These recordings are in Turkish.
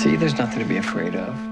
See, there's nothing to be afraid of.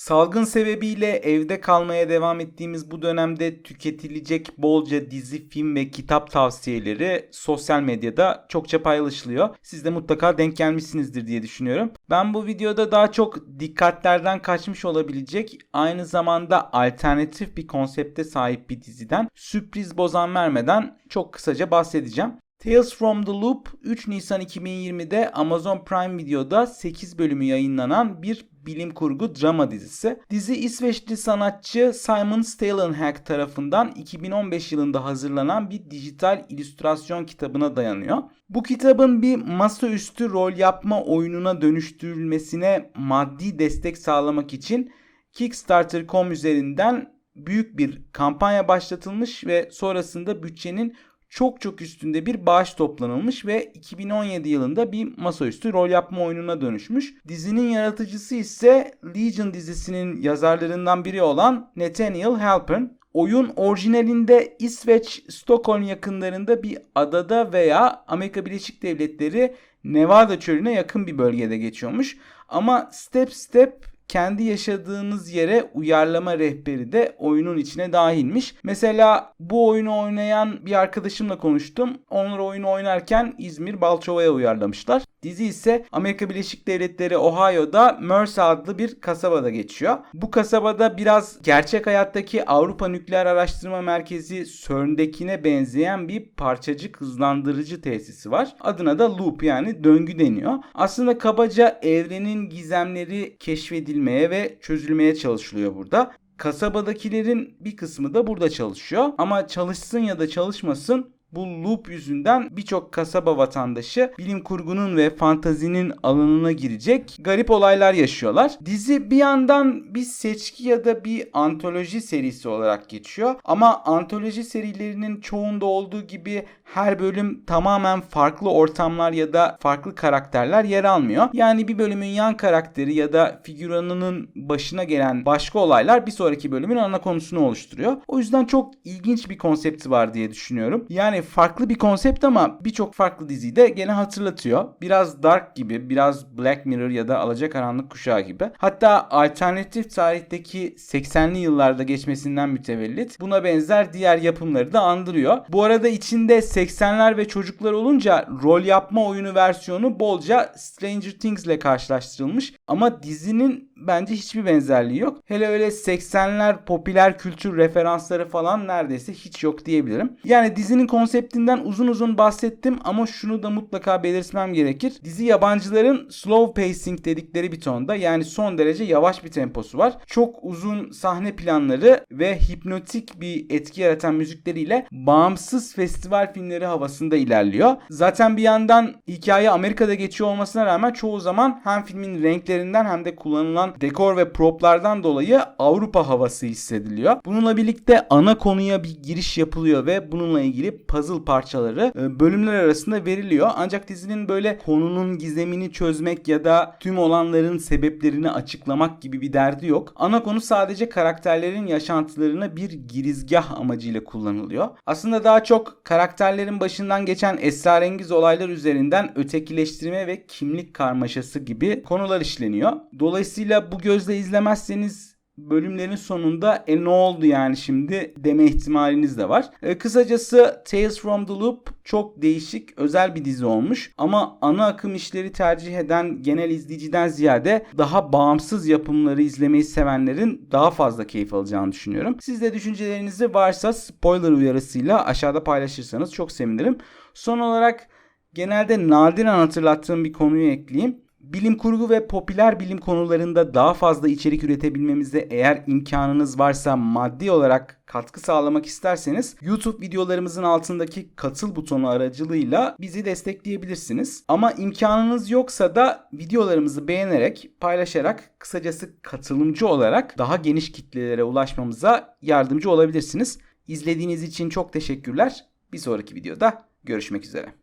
Salgın sebebiyle evde kalmaya devam ettiğimiz bu dönemde tüketilecek bolca dizi, film ve kitap tavsiyeleri sosyal medyada çokça paylaşılıyor. Siz de mutlaka denk gelmişsinizdir diye düşünüyorum. Ben bu videoda daha çok dikkatlerden kaçmış olabilecek, aynı zamanda alternatif bir konsepte sahip bir diziden sürpriz bozan vermeden çok kısaca bahsedeceğim. Tales from the Loop 3 Nisan 2020'de Amazon Prime Video'da 8 bölümü yayınlanan bir bilim kurgu drama dizisi. Dizi İsveçli sanatçı Simon Stalenhag tarafından 2015 yılında hazırlanan bir dijital illüstrasyon kitabına dayanıyor. Bu kitabın bir masaüstü rol yapma oyununa dönüştürülmesine maddi destek sağlamak için Kickstarter.com üzerinden büyük bir kampanya başlatılmış ve sonrasında bütçenin çok çok üstünde bir bağış toplanılmış ve 2017 yılında bir masaüstü rol yapma oyununa dönüşmüş. Dizinin yaratıcısı ise Legion dizisinin yazarlarından biri olan Nathaniel Halpern. Oyun orijinalinde İsveç Stockholm yakınlarında bir adada veya Amerika Birleşik Devletleri Nevada çölüne yakın bir bölgede geçiyormuş. Ama step step kendi yaşadığınız yere uyarlama rehberi de oyunun içine dahilmiş. Mesela bu oyunu oynayan bir arkadaşımla konuştum. Onlar oyunu oynarken İzmir Balçova'ya uyarlamışlar. Dizi ise Amerika Birleşik Devletleri Ohio'da Mercer adlı bir kasabada geçiyor. Bu kasabada biraz gerçek hayattaki Avrupa Nükleer Araştırma Merkezi CERN'dekine benzeyen bir parçacık hızlandırıcı tesisi var. Adına da loop yani döngü deniyor. Aslında kabaca evrenin gizemleri keşfedilmeye ve çözülmeye çalışılıyor burada. Kasabadakilerin bir kısmı da burada çalışıyor. Ama çalışsın ya da çalışmasın bu loop yüzünden birçok kasaba vatandaşı bilim kurgunun ve fantazinin alanına girecek garip olaylar yaşıyorlar. Dizi bir yandan bir seçki ya da bir antoloji serisi olarak geçiyor. Ama antoloji serilerinin çoğunda olduğu gibi her bölüm tamamen farklı ortamlar ya da farklı karakterler yer almıyor. Yani bir bölümün yan karakteri ya da figüranının başına gelen başka olaylar bir sonraki bölümün ana konusunu oluşturuyor. O yüzden çok ilginç bir konsepti var diye düşünüyorum. Yani farklı bir konsept ama birçok farklı diziyi de gene hatırlatıyor. Biraz Dark gibi, biraz Black Mirror ya da Alacakaranlık Kuşağı gibi. Hatta alternatif tarihteki 80'li yıllarda geçmesinden mütevellit buna benzer diğer yapımları da andırıyor. Bu arada içinde 80'ler ve çocuklar olunca rol yapma oyunu versiyonu bolca Stranger Things ile karşılaştırılmış. Ama dizinin bence hiçbir benzerliği yok. Hele öyle 80'ler popüler kültür referansları falan neredeyse hiç yok diyebilirim. Yani dizinin konseptinden uzun uzun bahsettim ama şunu da mutlaka belirtmem gerekir. Dizi yabancıların slow pacing dedikleri bir tonda yani son derece yavaş bir temposu var. Çok uzun sahne planları ve hipnotik bir etki yaratan müzikleriyle bağımsız festival filmleri havasında ilerliyor. Zaten bir yandan hikaye Amerika'da geçiyor olmasına rağmen çoğu zaman hem filmin renklerinden hem de kullanılan dekor ve proplardan dolayı Avrupa havası hissediliyor. Bununla birlikte ana konuya bir giriş yapılıyor ve bununla ilgili puzzle parçaları e, bölümler arasında veriliyor. Ancak dizinin böyle konunun gizemini çözmek ya da tüm olanların sebeplerini açıklamak gibi bir derdi yok. Ana konu sadece karakterlerin yaşantılarına bir girizgah amacıyla kullanılıyor. Aslında daha çok karakterlerin başından geçen esrarengiz olaylar üzerinden ötekileştirme ve kimlik karmaşası gibi konular işleniyor. Dolayısıyla bu gözle izlemezseniz bölümlerin sonunda e ne oldu yani şimdi deme ihtimaliniz de var. E, kısacası Tales from the Loop çok değişik özel bir dizi olmuş ama ana akım işleri tercih eden genel izleyiciden ziyade daha bağımsız yapımları izlemeyi sevenlerin daha fazla keyif alacağını düşünüyorum. Siz de düşüncelerinizi varsa spoiler uyarısıyla aşağıda paylaşırsanız çok sevinirim. Son olarak genelde nadiren hatırlattığım bir konuyu ekleyeyim bilim kurgu ve popüler bilim konularında daha fazla içerik üretebilmemize eğer imkanınız varsa maddi olarak katkı sağlamak isterseniz YouTube videolarımızın altındaki katıl butonu aracılığıyla bizi destekleyebilirsiniz. Ama imkanınız yoksa da videolarımızı beğenerek, paylaşarak, kısacası katılımcı olarak daha geniş kitlelere ulaşmamıza yardımcı olabilirsiniz. İzlediğiniz için çok teşekkürler. Bir sonraki videoda görüşmek üzere.